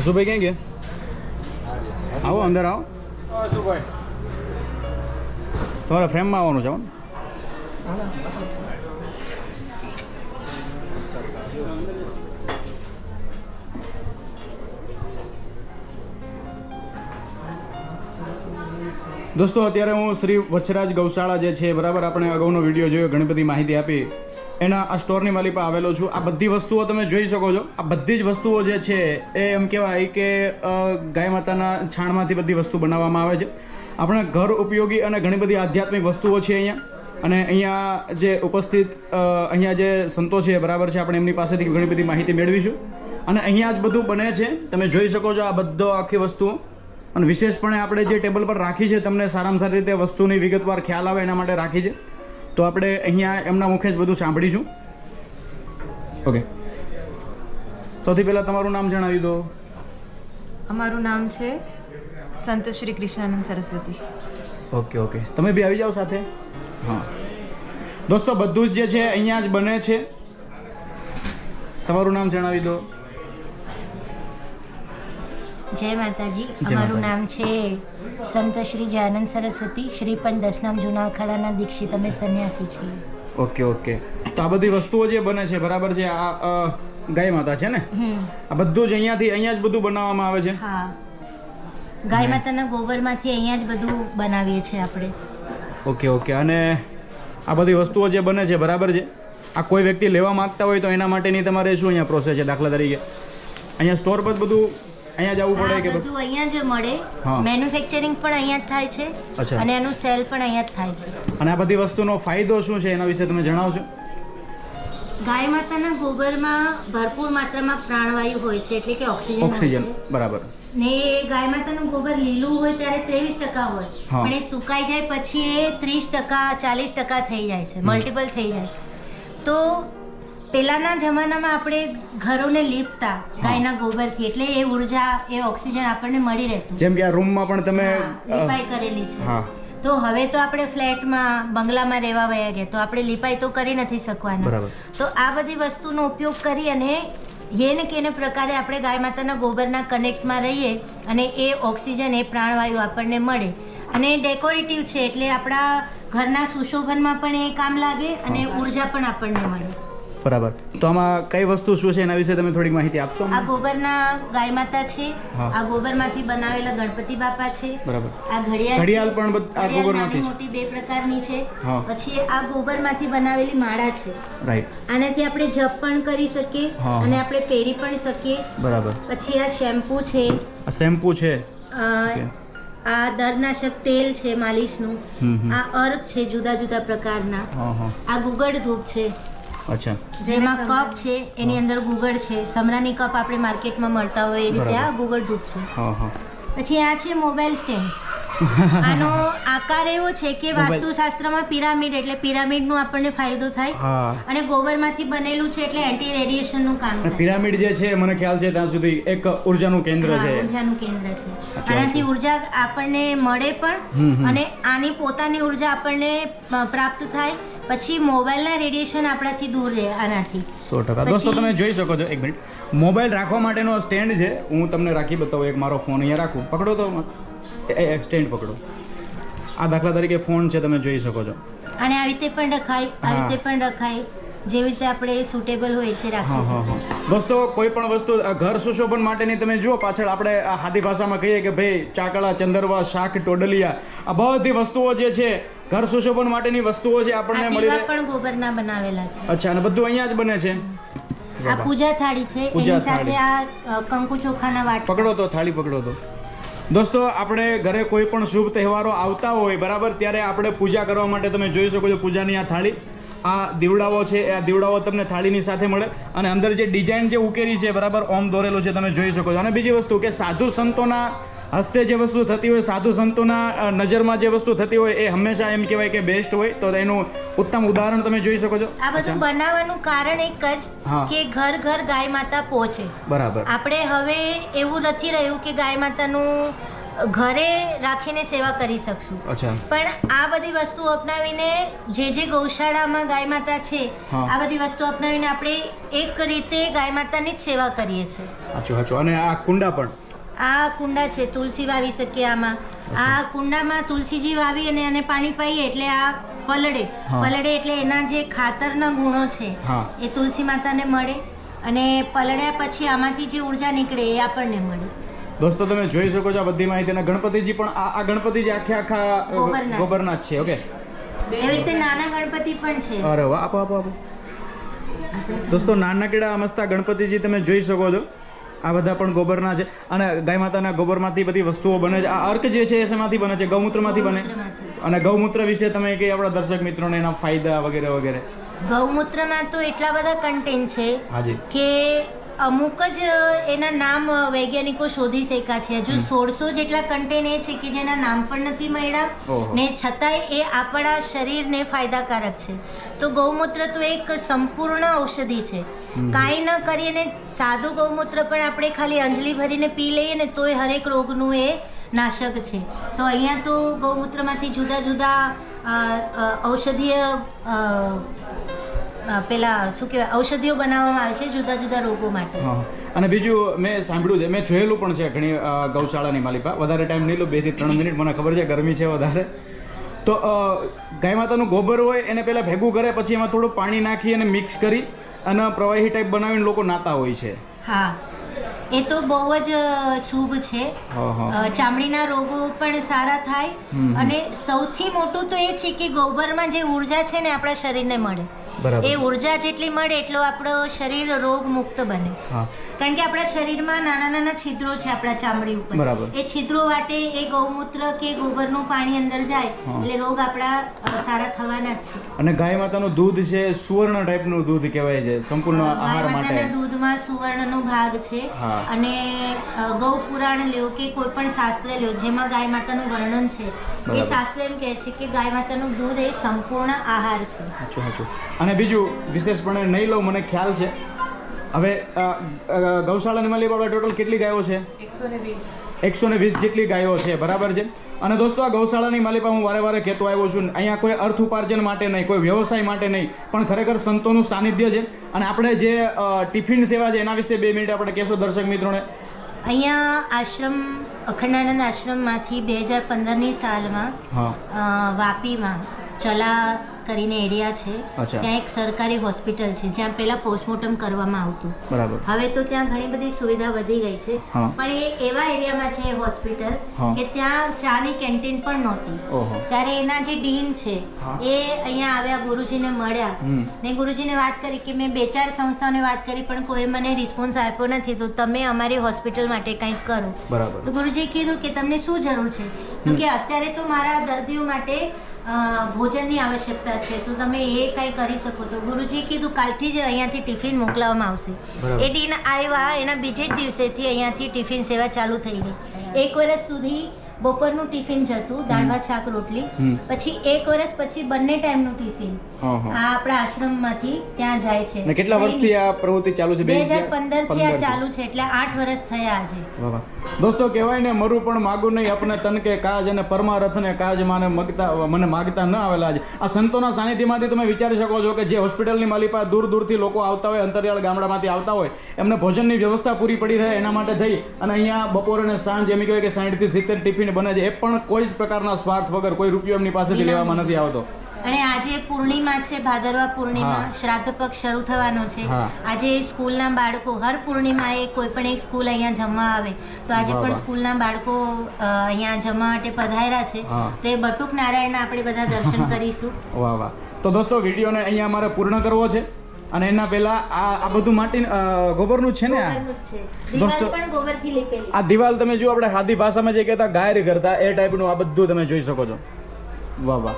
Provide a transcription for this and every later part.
હસુભાઈ ક્યાં ગયા? આવો અંદર આવો. તમારે ફ્રેમમાં આવવાનું છે દોસ્તો અત્યારે હું શ્રી વચ્છરાજ ગૌશાળા જે છે બરાબર? આપણે અગાઉનો વીડિયો જોયો ઘણી બધી માહિતી આપી. એના આ સ્ટોરની માલી પર આવેલો છું. આ બધી વસ્તુઓ તમે જોઈ શકો છો. આ બધી જ વસ્તુઓ જે છે એ એમ કહેવાય કે ગાય માતાના છાણમાંથી બધી વસ્તુ બનાવવામાં આવે છે. આપણે ઘર ઉપયોગી અને ઘણી બધી આધ્યાત્મિક વસ્તુઓ છે અહીંયા. અને અહીંયા જે ઉપસ્થિત અહીંયા જે સંતો છે, બરાબર છે, આપણે એમની પાસેથી ઘણી બધી માહિતી મેળવીશું. અને અહીંયા જ બધું બને છે. તમે જોઈ શકો છો આ બધો આખી વસ્તુઓ અને વિશેષપણે આપણે જે ટેબલ પર રાખી છે, તમને સારામાં સારી રીતે વસ્તુની વિગતવાર ખ્યાલ આવે એના માટે રાખી છે. તો આપણે અહીંયા એમના મુખે જ બધું સાંભળીશું. ઓકે સૌથી પહેલાં તમારું નામ જણાવી દો. અમારું નામ છે સંત શ્રી કૃષ્ણાનંદ સરસ્વતી. ઓકે ઓકે તમે બી આવી જાઓ સાથે? હા. દોસ્તો બધું જ જે છે અહીંયા જ બને છે. તમારું નામ જણાવી દો. જય માતાજી. અમારું નામ છે સંત શ્રી જયાનંદ સરસ્વતી શ્રી પણ દસનામ જૂના અખાડાના દીક્ષિત અમે સંન્યાસી છીએ. Okay okay. તો આ બધી વસ્તુઓ જે બને છે બરાબર છે આ ગાય માતા છે ને? આ બધું જ અહીંયાથી અહીંયા જ બધું બનાવવામાં આવે છે? હા. ગાય માતાના ગોબરમાંથી અહીંયા જ બધું બનાવીએ છીએ આપણે. Okay okay. અને આ બધી વસ્તુઓ જે બને છે બરાબર છે? આ કોઈ વ્યક્તિ લેવા માંગતા હોય તો એના માટેની તમારે શું અહીંયા પ્રોસેસ છે દાખલા તરીકે? અહીંયા સ્ટોર પર બધું અહીંયા જવું પડે કે બધું અહીંયા જ મળે. મેન્યુફેક્ચરિંગ પણ અહીંયા જ થાય છે અને એનું સેલ પણ અહીંયા જ થાય છે. અને આ બધી વસ્તુનો ફાયદો શું છે એના વિશે તમે જણાવશો? ગાય માતાના ગોબરમાં ભરપૂર માત્રામાં પ્રાણવાયુ હોય છે એટલે કે ઓક્સિજન ઓક્સિજન બરાબર. ને ગાય માતાનું ગોબર લીલું હોય ત્યારે ત્રેવીસ ટકા હોય. પણ એ સુકાઈ જાય પછી એ ત્રીસ ટકા ચાલીસ ટકા થઈ જાય છે. મલ્ટિપલ થઈ જાય. તો પહેલાના જમાનામાં આપણે ઘરોને લીપતા ગાયના ગોબરથી એટલે એ ઊર્જા એ ઓક્સિજન આપણને મળી રહેતું. જેમ કે આ રૂમમાં પણ તમે લીપાઈ કરેલી છે. તો હવે તો આપણે ફ્લેટમાં બંગલામાં રહેવા વયા ગયા તો આપણે લીપાઈ તો કરી નથી શકવાના. તો આ બધી વસ્તુનો ઉપયોગ કરી અને યેને કેને પ્રકારે આપણે ગાય માતાના ગોબરના કનેક્ટમાં રહીએ અને એ ઓક્સિજન એ પ્રાણવાયુ આપણને મળે. અને ડેકોરેટિવ છે એટલે આપણા ઘરના સુશોભનમાં પણ એ કામ લાગે અને ઊર્જા પણ આપણને મળે. બરાબર. તો આમાં કઈ વસ્તુ શું છે એના વિશે તમે થોડીક માહિતી આપશો આ ગોબરના ગાય માતા છે. આ ગોબરમાંથી બનાવેલા ગણપતિ બાપા છે બરાબર. આ ઘડિયાળ ઘડિયાળ પણ આ ગોબરમાંથી મોટી બે પ્રકારની છે. પછી આ ગોબરમાંથી બનાવેલી માળા છે. રાઈટ આનાથી આપણે જપ પણ કરી શકીએ અને આપણે પહેરી પણ શકીએ. બરાબર. પછી આ શેમ્પુ છે. આ શેમ્પુ છે? આ દર્દનાશક તેલ છે માલિશનું. આ અર્ક છે જુદા જુદા પ્રકારના. આ ગુગળ ધૂપ છે. અચ્છા. જેમાં કપ છે એની અંદર ગુગળ છે. સમરાની કપ આપણે માર્કેટમાં મળતા હોય એ રીતે આ ગુગળ ધૂપ છે. પછી આ છે મોબાઈલ સ્ટેન્ડ આનો આકાર એવો છે કે વાસ્તુશાસ્ત્રમાં પિરામિડ એટલે પિરામિડનો આપણને ફાયદો થાય અને ગોબરમાંથી બનેલું છે એટલે એન્ટી રેડિયેશનનું કામ કરે. પિરામિડ જે છે મને ખ્યાલ છે ત્યાં સુધી એક ઉર્જાનું કેન્દ્ર છે. ઉર્જાનું કેન્દ્ર છે. આનાથી ઊર્જા આપણને મળે પણ અને આની પોતાની ઊર્જા આપણને પ્રાપ્ત થાય પછી મોબાઈલના રેડિયેશન આપણાથી દૂર રહે આનાથી. સો ટકા. દોસ્તો તમે જોઈ શકો છો. એક મિનિટ. મોબાઈલ રાખવા માટેનો સ્ટેન્ડ છે. હું તમને રાખી બતાવું. એક મારો ફોન અહીંયા રાખું. પકડો તો સ્ટેન્ડ પકડો. આ દાખલા તરીકે ફોન છે તમે જોઈ શકો છો. અને આવી રીતે પણ રખાય આ રીતે પણ રખાય. જેવી રીતે આપણે સુટેબલ હોય તે રાખીએ રાખી શકીએ. દોસ્તો કોઈ પણ વસ્તુ ઘર સુશોભન માટેની તમે જુઓ પાછળ આપણે હાદી ભાષામાં કહીએ કે ભાઈ ચાકળા ચંદરવા શાક ટોડલિયા આ બધી વસ્તુઓ જે છે ઘર સુશોભન માટેની વસ્તુઓ છે આપણને મળી રહે પણ ગોબરના બનાવેલા છે. અચ્છા અને બધું અહીંયા જ બને છે? આ પૂજા થાળી છે એની સાથે આ કંકુ ચોખાના વાટ પકડો તો થાળી પકડો તો. દોસ્તો આપણે ઘરે કોઈ પણ શુભ તહેવારો આવતા હોય બરાબર ત્યારે આપણે પૂજા કરવા માટે તમે જોઈ શકો છો પૂજાની આ થાળી. આ દીવડાઓ છે આ દીવડાઓ તમને થાળીની સાથે મળે. અને અંદર જે ડિઝાઇન જે ઉકેરી છે બરાબર ઓમ દોરેલું છે તમે જોઈ શકો છો. અને બીજી વસ્તુ કે સાધુ સંતોના હસ્તે જે વસ્તુ થતી હોય સાધુ સંતોના નજરમાં જે વસ્તુ થતી હોય એ હંમેશા એમ કહેવાય કે બેસ્ટ હોય. તો એનું ઉત્તમ ઉદાહરણ તમે જોઈ શકો છો. આ બધું બનાવવાનું કારણ એક જ કે ઘર ઘર ગાય માતા પહોંચે. બરાબર. આપણે હવે એવું નથી રહ્યું કે ગાય માતાનું ઘરે રાખીને સેવા કરી શકશું. પણ આ બધી વસ્તુ અપનાવીને જે જે ગૌશાળામાં ગાય માતા છે આ બધી વસ્તુ અપનાવીને આપણે એક રીતે ગાય માતાની જ સેવા કરીએ છીએ. સાચું સાચું. અને આ કુંડા પણ. આ કુંડા છે તુલસી વાવી શકીએ આમાં. આ કુંડામાં તુલસીજી વાવી અને એને પાણી પાઈએ એટલે આ પલળે પલડે પલળે એટલે એના જે ખાતરના ગુણો છે એ તુલસી માતાને મળે અને પલળ્યા પછી આમાંથી જે ઊર્જા નીકળે એ આપણને મળે. દોસ્તો તમે જોઈ શકો છો આ બધી માહિતી ગણપતિજી પણ આ આ ગણપતિજી આખે આખા ગોબરનાથ. છે. ઓકે? એવી રીતે નાના ગણપતિ પણ છે. અરે વાહ આપો આપો આપો. દોસ્તો નાનકડા મસ્ત ગણપતિજી તમે જોઈ શકો છો. આ બધા પણ ગોબરના છે. અને ગાય માતાના ગોબરમાંથી બધી વસ્તુઓ બને છે. આ અર્ક જે છે એ શેમાંથી બને છે. ગૌમૂત્રમાંથી બને. અને ગૌમૂત્ર વિશે તમે કે આપણા દર્શક મિત્રોને એના ફાયદા વગેરે વગેરે. ગૌમૂત્રમાં તો એટલા બધા કન્ટેન્ટ છે હાજી કે અમુક જ એના નામ વૈજ્ઞાનિકો શોધી શક્યા છે. હજુ સોળસો જેટલા કન્ટેન એ છે કે જેના નામ પણ નથી મળ્યા. ને છતાંય એ આપણા શરીરને ફાયદાકારક છે. તો ગૌમૂત્ર તો એક સંપૂર્ણ ઔષધિ છે. કાંઈ ન કરીએ ને સાદું ગૌમૂત્ર પણ આપણે ખાલી અંજલિ ભરીને પી લઈએ ને તોય હરેક રોગનું એ નાશક છે. તો અહીંયા તો ગૌમૂત્રમાંથી જુદા જુદા ઔષધીય પેલા શું કહેવાય ઔષધિઓ બનાવવામાં આવે છે જુદા જુદા રોગો માટે. અને બીજું મેં સાંભળ્યું છે મેં જોયેલું પણ છે ઘણી ગૌશાળાની માલિકા. વધારે ટાઈમ નહીં લો બેથી ત્રણ મિનિટ મને ખબર છે ગરમી છે વધારે. તો ગાય માતાનું ગોબર હોય એને પહેલાં ભેગું કરે પછી એમાં થોડું પાણી નાખી અને મિક્સ કરી અને પ્રવાહી ટાઈપ બનાવીને લોકો નાતા હોય છે. હા. એ તો બહુ જ શુભ છે. ચામડીના રોગો પણ સારા થાય અને સૌથી મોટું તો એ છે કે ગોબરમાં જે ઊર્જા છે ને આપણા શરીરને મળે. એ ઊર્જા જેટલી મળે એટલો આપણો શરીર રોગ મુક્ત બને. હા. કારણ કે આપણા શરીરમાં નાના નાના છિદ્રો છે આપણા ચામડી ઉપર. એ છિદ્રો વાટે એ ગૌમૂત્ર કે ગોબરનું પાણી અંદર જાય એટલે રોગ આપણા સારા થવાના જ છે. અને ગાય માતાનું દૂધ છે સુવર્ણ ટાઈપનું દૂધ કહેવાય છે સંપૂર્ણ આહાર માટે. દૂધમાં સુવર્ણનો ભાગ છે અને ગૌ પુરાણ લ્યો કે કોઈ પણ શાસ્ત્ર લ્યો જેમાં ગાય માતાનું વર્ણન છે. એ શાસ્ત્ર એમ કહે છે કે ગાય માતાનું દૂધ એ સંપૂર્ણ આહાર છે. અને બીજું વિશેષપણે નહીં લઉં મને ખ્યાલ છે હવે ગૌશાળાની માલિક આપણે ટોટલ કેટલી ગાયો છે? એકસો ને વીસ. એકસો ને વીસ જેટલી ગાયો છે બરાબર છે? અને દોસ્તો આ ગૌશાળાની માલિકા હું વારે વારે કહેતો આવ્યો છું અહીંયા કોઈ અર્થ ઉપાર્જન માટે નહીં કોઈ વ્યવસાય માટે નહીં પણ ખરેખર સંતોનું સાનિધ્ય છે. અને આપણે જે ટિફિન સેવા છે એના વિશે બે મિનિટ આપણે કહેશો દર્શક મિત્રોને. અહીંયા આશ્રમ અખંડાનંદ આશ્રમમાંથી બે હજાર પંદરની સાલમાં વાપીમાં ચલા કરીને એરિયા છે ત્યાં એક સરકારી હોસ્પિટલ છે જ્યાં પહેલા પોસ્ટમોર્ટમ કરવામાં આવતું. બરાબર. હવે તો ત્યાં ઘણી બધી સુવિધા વધી ગઈ છે પણ એ એવા એરિયામાં છે હોસ્પિટલ કે ત્યાં ચાની કેન્ટીન પણ નહોતી. ત્યારે એના જે ડીન છે એ અહીંયા આવ્યા ગુરુજીને મળ્યા. ને ગુરુજીને વાત કરી કે મેં બે ચાર સંસ્થાઓને વાત કરી પણ કોઈ મને રિસ્પોન્સ આપ્યો નથી તો તમે અમારી હોસ્પિટલ માટે કંઈક કરો. બરાબર. તો ગુરુજીએ કીધું કે તમને શું જરૂર છે? તો કે અત્યારે તો મારા દર્દીઓ માટે ભોજનની આવશ્યકતા છે તો તમે એ કંઈ કરી શકો તો. ગુરુજીએ કીધું કાલથી જ અહીંયાથી ટિફિન મોકલાવવામાં આવશે. એ ડીન આવ્યા એના બીજે જ દિવસેથી અહીંયાથી ટિફિન સેવા ચાલુ થઈ ગઈ. એક વર્ષ સુધી બપોરનું ટિફિન જતું દાળ ભાત શાક રોટલી. પછી એક વર્ષ પછી બંને ટાઈમનું ટિફિન. આ આપણા આશ્રમમાંથી ત્યાં જાય છે. ને કેટલા વર્ષથી આ પ્રવૃત્તિ ચાલુ છે? બે હજાર પંદરથી આ ચાલુ છે એટલે આઠ વર્ષ થયા આજે. દોસ્તો કહેવાય ને મરું પણ માગું નહીં અપને તન કે કાજ અને પરમારથ ને કાજ માને મગતા મને માગતા ન આવેલા છે આ સંતોના સાનિધ્યમાંથી તમે વિચારી શકો છો કે જે હોસ્પિટલની માલિકા દૂર દૂરથી લોકો આવતા હોય અંતરિયાળ ગામડામાંથી આવતા હોય એમને ભોજનની વ્યવસ્થા પૂરી પડી રહે એના માટે થઈ. અને અહીંયા બપોર અને સાંજ એમ કહેવાય કે સાઠથી સિત્તેર ટિફિન બને છે એ પણ કોઈ જ પ્રકારના સ્વાર્થ વગર કોઈ રૂપિયો એમની પાસેથી લેવામાં નથી આવતો. અને આજે પૂર્ણિમા છે ભાદરવા પૂર્ણિમા શ્રાદ્ધ પક્ષ શરૂ થવાનો છે. આજે સ્કૂલના બાળકો હર પૂર્ણિમાએ કોઈ પણ એક સ્કૂલ અહીંયા જમવા આવે તો આજે પણ સ્કૂલના બાળકો અહીંયા જમવા માટે પધાર્યા છે. તો એ બટુક નારાયણના આપણે બધા દર્શન કરીશું. વાહ વાહ. તો દોસ્તો વિડીયોને અહીંયા અમારે પૂર્ણ કરવો છે. અને એના પહેલા આ આ બધું માટી ગોબરનું છે ને દોસ્તો- આ દિવાલ તમે જો આપણે હાદી ભાષામાં જે કહેતા ગાયર કરતા એ ટાઈપનું આ બધું તમે જોઈ શકો છો. વાહ વાહ.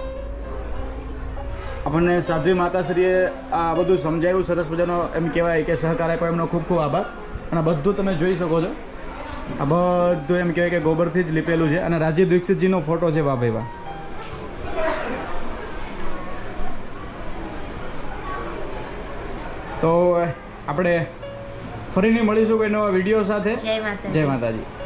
આપણને સાધ્વી માતાશ્રીએ આ બધું સમજાયું સરસ મજાનો એમ કહેવાય કે સહકાર આપ્યો એમનો ખૂબ ખૂબ આભાર. અને બધું તમે જોઈ શકો છો. આ બધું એમ કહેવાય કે ગોબરથી જ લીપેલું છે. અને રાજીવ દીક્ષિતજીનો ફોટો છે. વાહ ભાઈ વાહ. તો આપણે ફરીને મળીશું કોઈ નવા વીડિયો સાથે. જય માતા જય માતાજી.